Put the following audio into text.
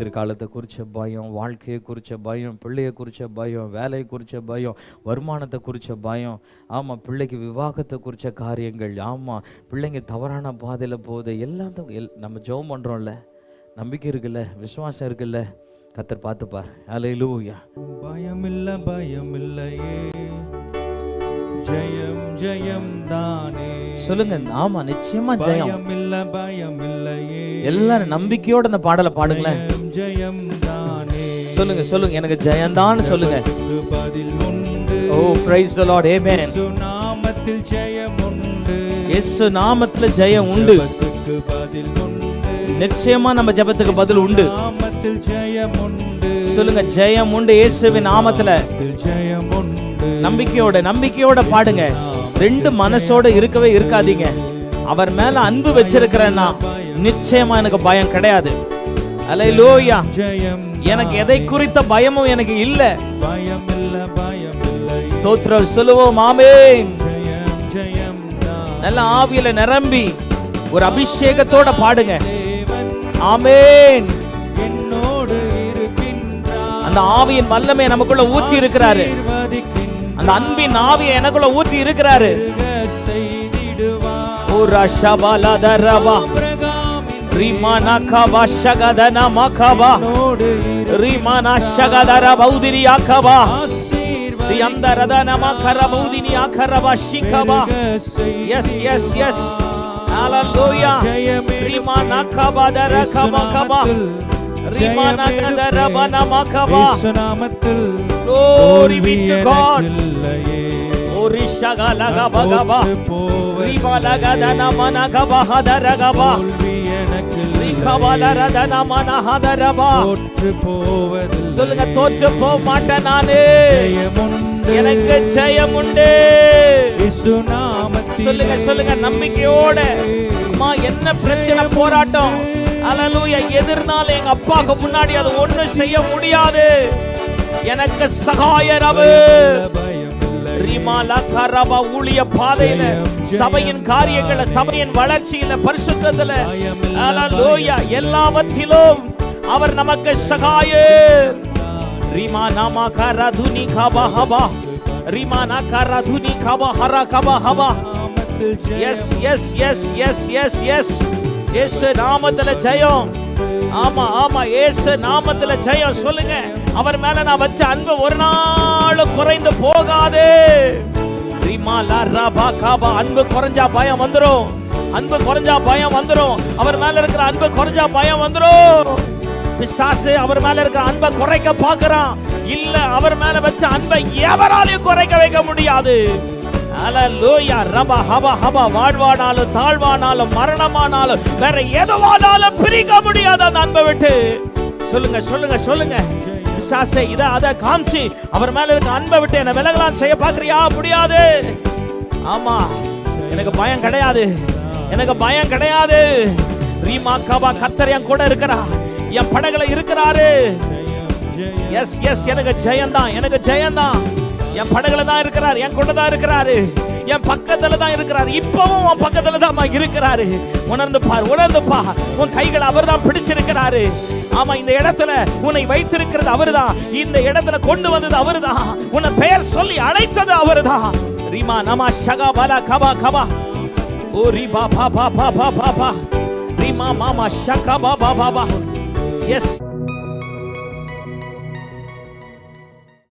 எதிர்காலத்தை குறித்த பயம் வாழ்க்கையை குறித்த பயம் பிள்ளையை குறித்த பயம் வேலையை குறித்த பயம் வருமானத்தை குறித்த பயம். ஆமாம் பிள்ளைக்கு விவாகத்தை குறித்த காரியங்கள். ஆமாம் பிள்ளைங்க தவறான பாதையில் போகுது. எல்லாத்தையும் எல் நம்ம ஜெபம் பண்ணுறோம்ல நம்பிக்கை இருக்குல்ல விசுவாசம் இருக்குல்ல. கத்தர் பார்த்துப்பார். அலையிலூயா பயமில்ல பயமில்லையே. ஜெயம் ஜெயம் தானே. சொல்லுங்க ஆமா நிச்சயமா ஜெயம். பயமில்ல பயமில்லையே. எல்லாரும் நம்பிக்கையோட அந்த பாடலை பாடுங்களேன். ஜெயம் தானே சொல்லுங்க சொல்லுங்க எனக்கு ஜெயம்தான் சொல்லுங்க. பதில் உண்டு. ஓ பிரைஸ் தி லார்ட் ஆமென் இயேசு நாமத்தில் ஜெயம் உண்டு. இயேசு நாமத்துல ஜெயம் உண்டு. ஜெபத்துக்கு பதில் உண்டு. நிச்சயமா நம்ம ஜெபத்துக்கு பதில் உண்டு. நாமத்தில் ஜெயம் உண்டு. சொல்லுங்க ஜெயம் உண்டு இயேசுவின் நாமத்துல. நாமத்தில் ஜெயம் உண்டு. நம்பிக்கையோட நம்பிக்கையோட பாடுங்க. ரெண்டு மனசோட இருக்கவே இருக்காதீங்க. அவர் மேல அன்பு வச்சிருக்கிறேன்னா நிச்சயமா எனக்கு பயம் கிடையாது. அலையிலூயா ஜெயம் எனக்கு எதை குறித்த பயமும் எனக்கு இல்ல. பயமில்ல பயமில்லை. ஸ்தோத்திரம் சொல்லுவோம் ஆமென். ஜெயம் ஜெயம் நல்ல ஆவியில நிரம்பி ஒரு அபிஷேகத்தோட பாடுங்க. ஆமென். என்னோடு அந்த ஆவியின் வல்லமை நமக்குள்ள ஊற்றி இருக்கிறாரு. அந்த அன்பின் ஆவியை எனக்குள்ள ஊற்றி இருக்கிறாரு. ரஷபலதரபா ஆபிரகாமின் ரிமனா கபா ஷகதன மகபா என்னோடு ரிமனா ஷகதர பௌதிரி ஆகபா ஆசீர்வதிக்கின்றார். ரியந்தரதன மகர பௌதினி ஆகரபா ஷிகபா பெருக எஸ் எஸ் எஸ் ஹalleluya ரிமனா கபதர கபா கபா ரிமனா கதர பனம கபா நாமத்தில் Glory be to God. இல்லையே ஓ ரிஷகலகபகபா போவது ரிபலகதன மனகபஹதரகபா எனக்கு தோற்று போவது சொல்லுங்க தோற்று போக மாட்டேன் நானு எனக்கு ஜெயம் உண்டு சொல்லுங்க சொல்லுங்க நம்பிக்கையோட. அம்மா என்ன பிரச்சனை போராட்டம்? அலலூயா எதிர்னால எங்க அப்பாவுக்கு முன்னாடி அது ஒண்ணும் செய்ய முடியாது. எனக்கு சகாயர் ஊழிய பாதையில சபையின் காரியங்கள சபையின் வளர்ச்சியில பரிசுத்தத்துல. எல்லாவற்றிலும் அவர் நமக்கு சகாயர் ரீமா நாமா கரதுனி கபா ஹபா. ரீமா நா கரதுனி கபா ஹரா கபா ஹபா. S S S S S S இயேசு நாமத்துல ஜெயம். ஆமா ஆமா ஏசு நாமத்துல ஜெயம். சொல்லுங்க. அவர் மேல நான் வச்ச அன்பு ஒரு நாள் குறைந்து போகாது. லா ரா பா கா பா. அன்பு குறைஞ்சா பயம் வந்துடும் அன்பு குறைஞ்சா பயம் வந்துடும் அவர் மேல இருக்கிற அன்பு குறைஞ்சா பயம் வந்துடும் பிசாசு அவர் மேல இருக்கிற அன்பை குறைக்க பார்க்கறான். இல்ல அவர் மேல வச்ச அன்பை எவராலையும் குறைக்க வைக்க முடியாது. அல்லேலூயா ரபா ஹபா ஹபா வாழ்வானாலும் தாழ்வானாலும் மரணமானாலும் வேற எதுவானாலும் பிரிக்க முடியாத அந்த அன்பை விட்டு. சொல்லுங்க சொல்லுங்க சொல்லுங்க. விசாசை இதை அதை காமிச்சு அவர் மேல இருக்க அன்பை விட்டு என்ன விலகலாம் செய்ய பாக்குறியா முடியாது. ஆமா. எனக்கு பயம் கிடையாது. எனக்கு பயம் கிடையாது. ரீமா கபா கர்த்தர் என் கூட இருக்கிறா. என் படகுல இருக்கிறாரு. எஸ் எஸ் எனக்கு ஜெயந்தான் எனக்கு ஜெயந்தான். என் படகுல தான் இருக்கிறார் என் கூட தான் இருக்கிறாரு. என் பக்கத்துல தான் இருக்கிறாரு. இப்பவும் உன் பக்கத்துல தான் இருக்கிறாரு. உணர்ந்து பார் உணர்ந்து பா. உன் கைகளை அவர் தான் பிடிச்சிருக்கிறாரு. ஆமா இந்த இடத்துல உன்னை வைத்திருக்கிறது அவர்தான் இந்த இடத்துல கொண்டு வந்தது அவர்தான் உன்னை பெயர் சொல்லி அழைத்தது அவர்தான் ரீமா நமா ஷகா பாலா கபா கபா. ஓ ரீபா பா பா பா பா பா பா. ரீமா மாமா ஷகா பா பா பா பா. எஸ்